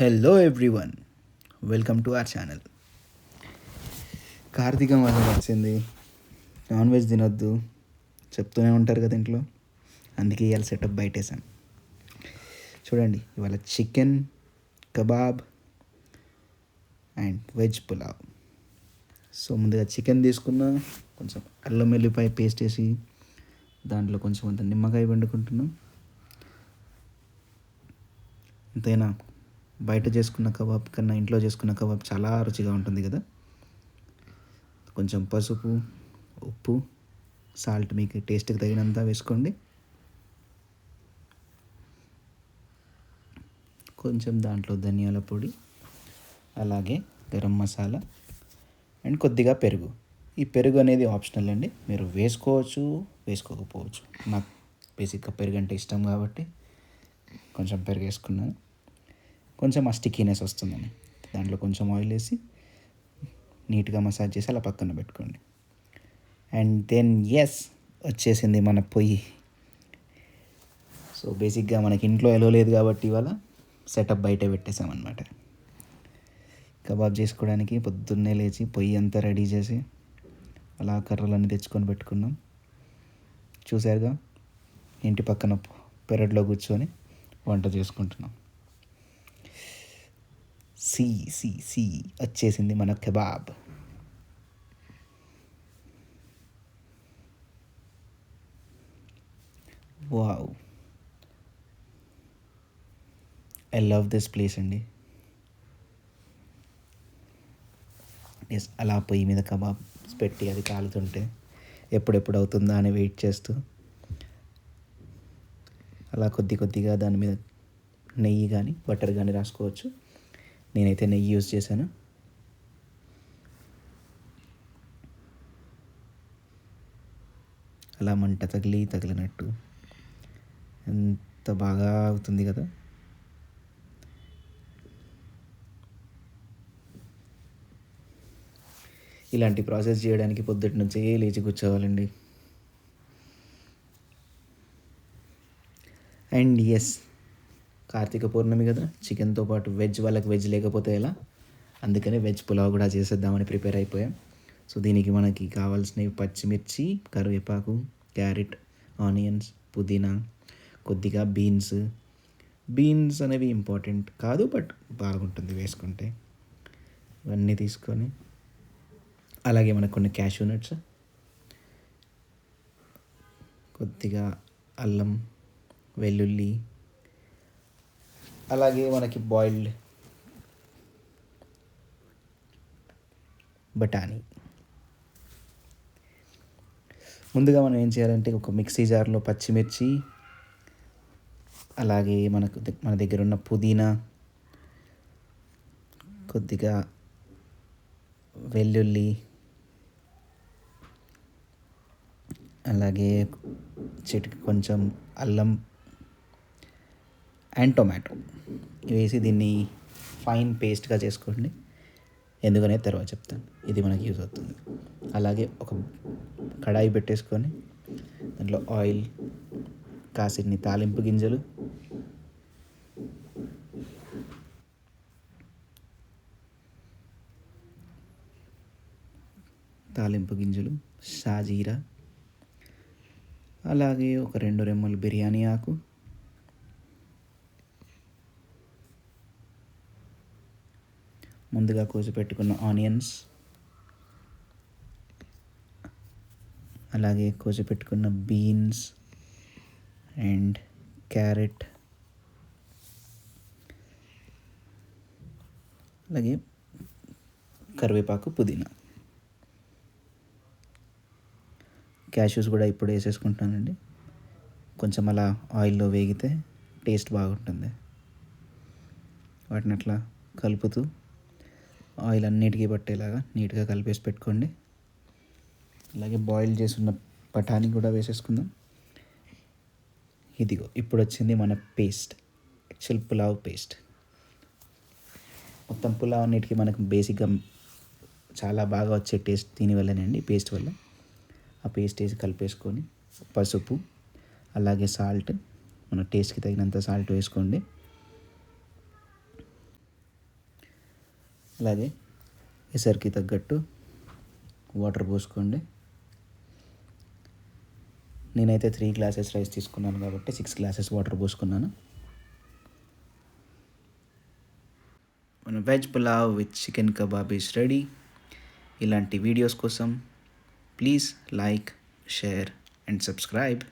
Hello everyone welcome to our channel Karthika మాసం వచ్చింది. Non veg తినొద్దు. చెప్తూనే ఉంటారు కదా ఇంట్లో. అందుకే ఇవాళ సెటప్ బయటేసాను చూడండి ఇవాళ chicken kebab and veg pulao so ముందుగా చికెన్ తీసుకున్న కొంచెం అల్లం వెల్లిపాయ పేస్ట్ వేసి దాంట్లో కొంచెం అంత నిమ్మకాయ వండుకుంటున్నాం. అంతేనా బయట చేసుకున్న కబాబ్ కన్నా ఇంట్లో చేసుకున్న కబాబ్ చాలా రుచిగా ఉంటుంది కదా. కొంచెం పసుపు ఉప్పు సాల్ట్ మీకు టేస్ట్కి తగినంత వేసుకోండి. కొంచెం దాంట్లో ధనియాల పొడి అలాగే గరం మసాలా అండ్ కొద్దిగా పెరుగు. ఈ పెరుగు అనేది ఆప్షనల్ అండి. మీరు వేసుకోవచ్చు వేసుకోకపోవచ్చు. నాకు బేసిక్గా పెరుగు అంటే ఇష్టం కాబట్టి కొంచెం పెరుగు వేసుకున్నాను. కొంచెం ఆ స్టిక్కీనెస్ వస్తుందని. దాంట్లో కొంచెం ఆయిల్ వేసి నీట్గా మసాజ్ చేసి అలా పక్కన పెట్టుకోండి. అండ్ దెన్ ఎస్ వచ్చేసింది మన పొయ్యి. సో బేసిక్గా మనకి ఇంట్లో ఎలో లేదు కాబట్టి ఇవాళ సెటప్ బయట పెట్టేసామన్నమాట. కబాబ్ చేసుకోవడానికి పొద్దున్నే లేచి పొయ్యి అంతా రెడీ చేసి అలా కర్రలన్నీ తెచ్చుకొని పెట్టుకున్నాం. చూసారుగా ఇంటి పక్కన పెరట్లో కూర్చొని వంట చేసుకుంటున్నాం. సి సి సి వచ్చేసింది మన kebab. Wow. I love this place అండి. ఎస్ అలా పొయ్యి మీద కబాబ్ పెట్టి అది కాలుతుంటే ఎప్పుడెప్పుడు అవుతుందా అని వెయిట్ చేస్తూ అలా కొద్ది కొద్దిగా దాని మీద నెయ్యి కానీ బటర్ కానీ రాసుకోవచ్చు. నేనైతే నెయ్యి యూజ్ చేశాను. అలా మంట తగిలి తగిలినట్టు. ఎంత బాగా అవుతుంది కదా. ఇలాంటి ప్రాసెస్ చేయడానికి పొద్దుటి నుంచే లేచి కూర్చోవాలండి. అండ్ ఎస్ కార్తీక పౌర్ణమి కదా చికెన్తో పాటు వెజ్ వాళ్ళకి వెజ్ లేకపోతే ఎలా? అందుకనే వెజ్ పులావ్ కూడా చేసేద్దామని ప్రిపేర్ అయిపోయాం. సో దీనికి మనకి కావాల్సినవి పచ్చిమిర్చి కరివేపాకు క్యారెట్ ఆనియన్స్ పుదీనా కొద్దిగా బీన్స్. బీన్స్ అనేవి ఇంపార్టెంట్ కాదు బట్ బాగుంటుంది వేసుకుంటే. ఇవన్నీ తీసుకొని అలాగే మనకు కొన్ని క్యాషూ నట్స్. కొద్దిగా అల్లం వెల్లుల్లి అలాగే మనకి బాయిల్డ్ బఠానీ. ముందుగా మనం ఏం చేయాలంటే ఒక మిక్సీ జార్లో పచ్చిమిర్చి అలాగే మనకు మన దగ్గర ఉన్న పుదీనా కొద్దిగా వెల్లుల్లి అలాగే చెట్టుకి కొంచెం అల్లం అండ్ టొమాటో. వేసి దీన్ని ఫైన్ పేస్ట్గా చేసుకోండి. ఎందుకనే తర్వాత చెప్తాను. ఇది మనకి యూజ్ అవుతుంది. అలాగే ఒక కడాయి పెట్టేసుకొని దాంట్లో ఆయిల్ కాసిన్ని తాలింపు గింజలు తాలింపు గింజలు షాజీరా అలాగే ఒక రెండు రెమ్మలు బిర్యానీ ఆకు ముందుగా కోసి పెట్టుకున్న ఆనియన్స్. అలాగే కోసి పెట్టుకున్న బీన్స్ అండ్ క్యారెట్. అలాగే కరివేపాకు పుదీనా. క్యాష్యూస్ కూడా ఇప్పుడు వేసేసుకుంటానండి. కొంచెం అలా ఆయిల్లో వేగితే టేస్ట్ బాగుంటుంది. వాటిని అట్లా కలుపుతూ ఆయిల్ అన్నిటికీ పట్టేలాగా నీట్గా కలిపేసి పెట్టుకోండి. అలాగే బాయిల్ చేసున్న బఠానీ కూడా వేసేసుకుందాం. ఇదిగో ఇప్పుడు వచ్చింది మన పేస్ట్ యాక్చువల్ పులావ్ పేస్ట్. మొత్తం పులావ్ అన్నిటికీ మనకు బేసిక్గా చాలా బాగా వచ్చే టేస్ట్ దీనివల్లనండి పేస్ట్ వల్ల. ఆ పేస్ట్ వేసి కలిపేసుకొని పసుపు అలాగే సాల్ట్ మన టేస్ట్కి తగినంత సాల్ట్ వేసుకోండి. అలాగే ఎసరికి తగ్గట్టు వాటర్ పోసుకోండి. నేనైతే త్రీ గ్లాసెస్ రైస్ తీసుకున్నాను కాబట్టి సిక్స్ గ్లాసెస్ వాటర్ పోసుకున్నాను. మన veg pulao with chicken kebab is ready. ఇలాంటి వీడియోస్ కోసం please like share and subscribe.